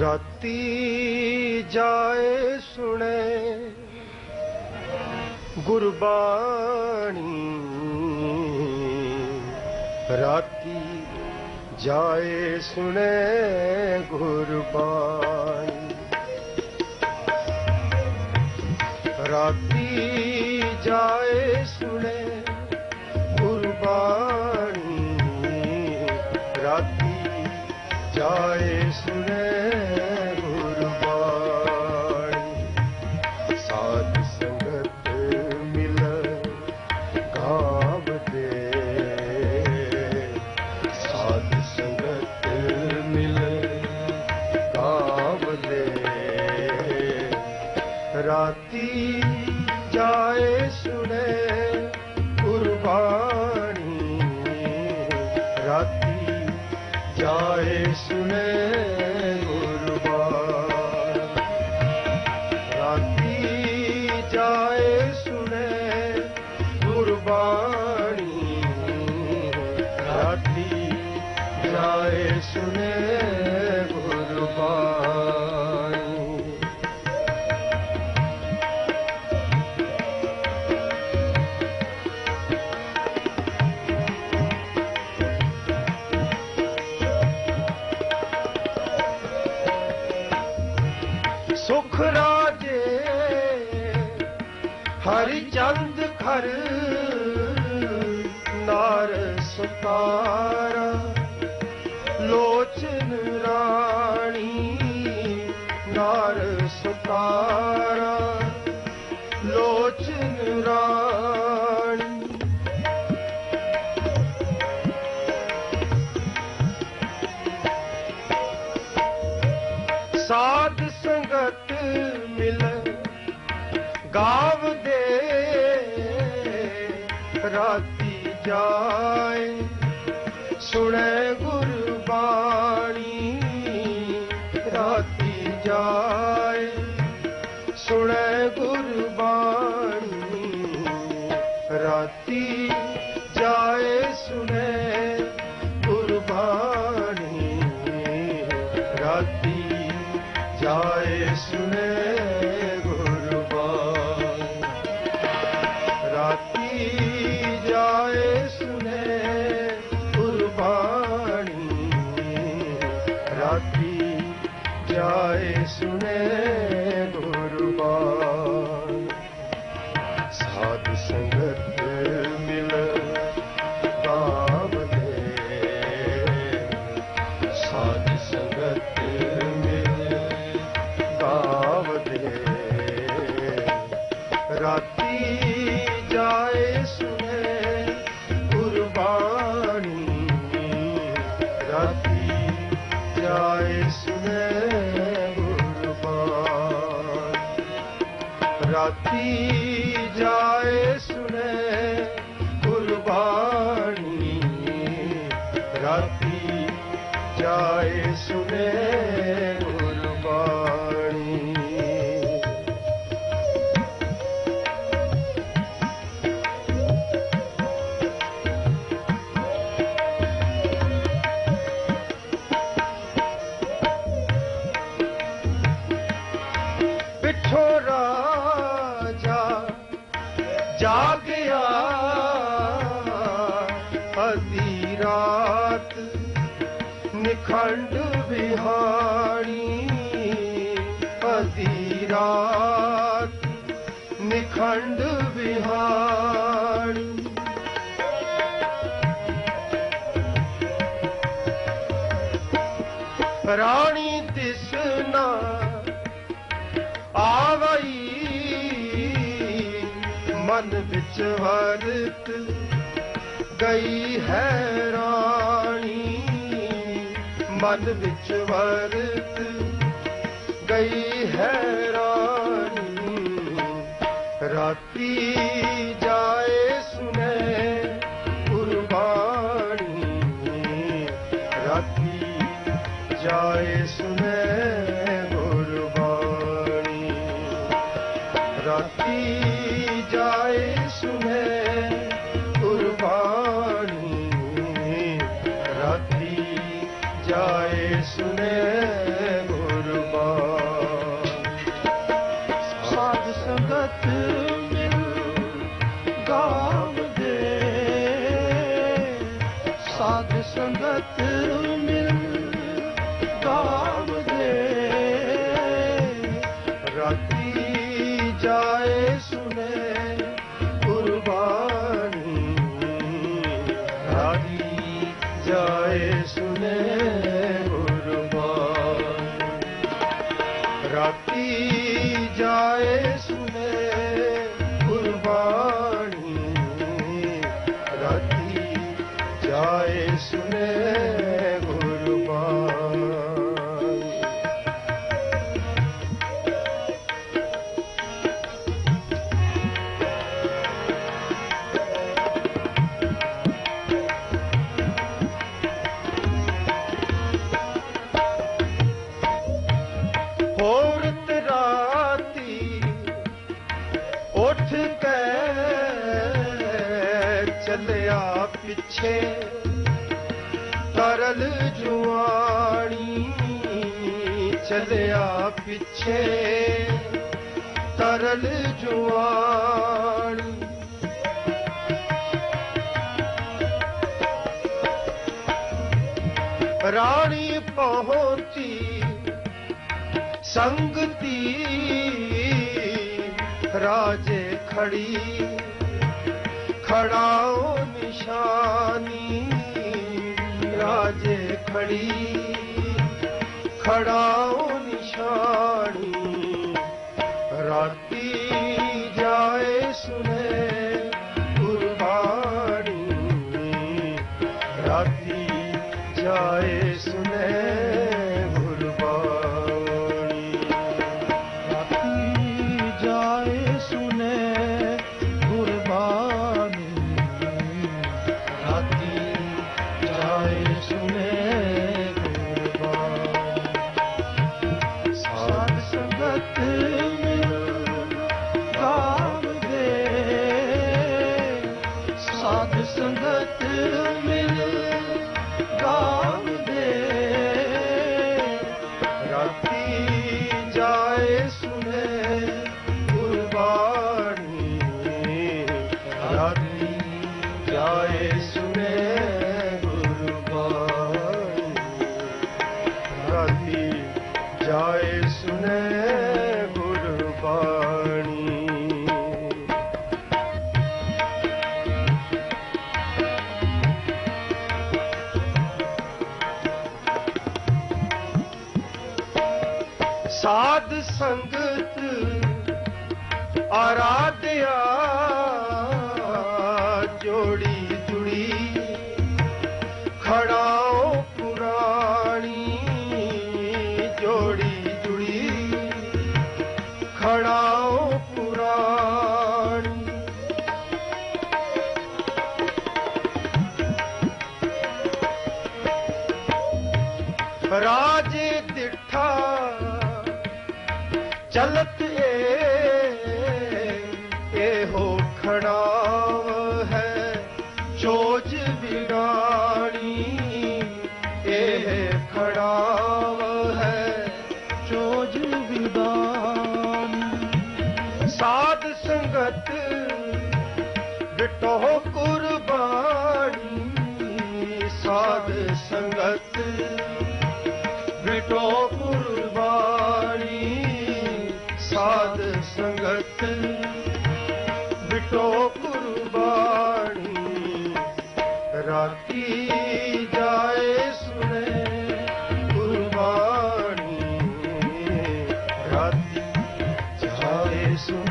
ਰਾਤੀ ਜਾਏ ਸੁਣੇ ਗੁਰਬਾਣੀ। ਰਾਤੀ ਜਾਏ ਸੁਣੇ ਗੁਰਬਾਣੀ। ਰਾਤੀ ਜਾਏ ਸੁਣੇ ਰਾਤੀ ਜਾਏ ਸੁਨੇ ਸੁਖ ਰਾਜੇ ਹਰੀ ਚੰਦ ਖਰ ਨਾਰ ਸੁਤਾਰਾ ਲੋਚਨ ਰਾਣੀ ਨਾਰ ਸੁਤਾਰਾ ਲੋਚਨ ਰਾਣੀ। ਜਾਏ ਸੁਣੇ ਗੁਰਬਾਣੀ ਰਾਤੀ ਜਾਏ। ਸੁਣੇ ਗੁਰਬਾਣੀ ਰਾਤੀ ਜਾਏ। ਸੁਣੈ ਗੁਰਬਾਣੀ ਰਾਤੀ ਜਾਏ। ਸੁਣੇ ਸੁਣੇ ਗੁਰਬਾਣੀ ਸਾਧ ਸੰਗਤ ਮਿਲ ਗਾਵਦੇ ਸਾਧ ਸੰਗਤ ਮਿਲ ਗਾਵਦੇ ਰਾਤੀ ਸੁਨੇ ਗੁਰਬਾਣੀ ਪਿੱਛੋਂ ਰਾਜਾ ਜਾਗਿਆ ਅਧੀ ਰਾਤ ਨਿਖੰਡ ਨਿਖੰਡ ਵਿਹਾਣੀ ਰਾਣੀ ਦਿਸਨਾ ਆਵਈ, ਮਨ ਵਿੱਚ ਵਰਤ ਗਈ ਹੈ ਰਾਣੀ। ਮਨ ਵਿੱਚ ਵਰਤ ਗਈ ਹੈ ਰਾਣੀ। ਰਾਤੀ ਜਾਏ ਸੁਨੇ ਗੁਰਬਾਣੀ ਰਾਤੀ ਜਾਏ ਸੁਨੇ ਗੁਰਬਾਣੀ ਰਾਤੀ ਜਾਏ ਸੁਨੇ ਗੁਰਬਾਣੀ ਰਾਤੀ ਜਾਏ ਸੁਨੇ ਤਰਲ ਜੁਆਣੀ ਚਲਿਆ ਪਿੱਛੇ। ਤਰਲ ਜੁਆਣੀ ਰਾਣੀ ਪਹੁੰਚੀ ਸੰਗਤੀ ਰਾਜੇ ਖੜੀ। ਖੜਾਓ ਨਿਸ਼ਾਨੀ ਖੜੀ ਖੜਾਓ ਨਿਸ਼ਾਨੀ ਰਾਤੀ ਸੰਗਤ ਸਾਧ ਸੰਗਤ ਆਰਾਧਿਆ ਜੋੜੀ ਚੋਜ ਵਿਰਾਣੀ ਇਹ ਖੜਾਵ ਹੈ ਚੋਜ ਵਿਦਾਨੀ ਸਾਧ ਸੰਗਤ ਵਿਟੋ ਕੁਰਬਾਨੀ, ਸਾਧ ਸੰਗਤ ਵਿਟੋ ਕੁਰਬਾਨੀ, ਸਾਧ ਸੰਗਤ ਬਿਟੋ Christmas.